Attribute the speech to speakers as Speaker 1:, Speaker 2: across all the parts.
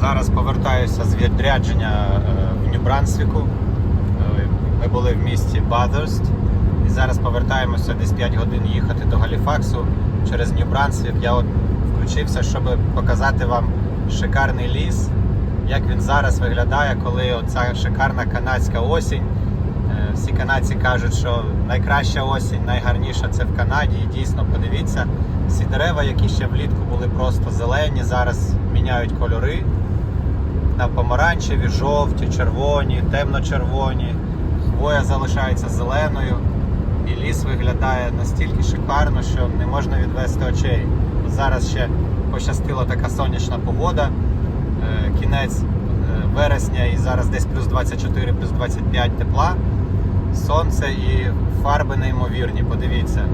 Speaker 1: Зараз повертаюся з відрядження е, в Нью-Брансвіку. Е, Ми були в місті Бадерст і зараз повертаємося десь 5 годин їхати до Галіфаксу через Нью-Брансвік. Я от включився, щоб показати вам шикарний ліс, як він зараз виглядає, коли оця шикарна канадська осінь. Е, Всі канадці кажуть, що найкраща осінь, найгарніша це в Канаді. І дійсно, подивіться, всі дерева, які ще влітку були просто зелені, зараз міняють кольори. На помаранчеві, жовті, червоні, темно-червоні. Хвоя залишається зеленою. І ліс виглядає настільки шикарно, що не можна відвести очей. От Зараз ще пощастила така сонячна погода. Е, Кінець е, вересня і зараз десь плюс 24, плюс 25 тепла. Сонце і фарби неймовірні. Подивіться.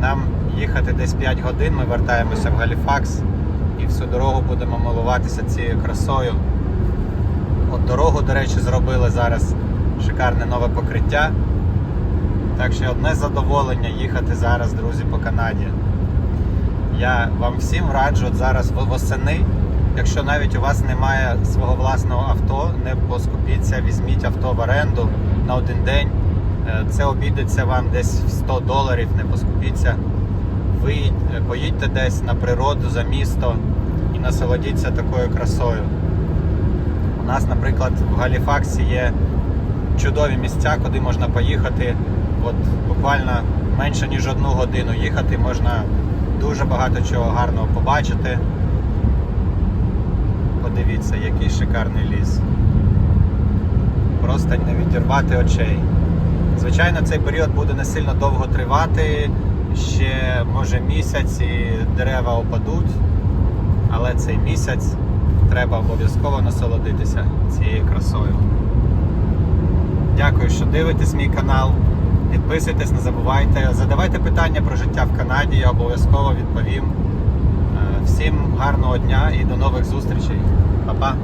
Speaker 1: Нам їхати десь 5 годин, ми вертаємося в Галіфакс і всю дорогу будемо милуватися цією красою. От дорогу, до речі, зробили зараз шикарне нове покриття. Так що одне задоволення їхати зараз, друзі, по Канаді. Я вам всім раджу от зараз восени, якщо навіть у вас немає свого власного авто, не поскупіться, візьміть авто в оренду на один день. Е, Це обійдеться вам десь в 100 доларів, не поскупіться. Виїдь, е, поїдьте десь на природу за місто і насолодіться такою красою. У нас, наприклад, в Галіфаксі є чудові місця, куди можна поїхати. От буквально менше ніж одну годину їхати, можна дуже багато чого гарного побачити. Подивіться, який шикарний ліс. Просто не відірвати очей. Звичайно, цей період буде не сильно довго тривати, ще може місяць і дерева опадуть, але цей місяць треба обов'язково насолодитися цією красою. Дякую, що дивитесь мій канал. Підписуйтесь, не забувайте. Задавайте питання про життя в Канаді, я обов'язково відповім. Е, Всім гарного дня і до нових зустрічей. Па-па!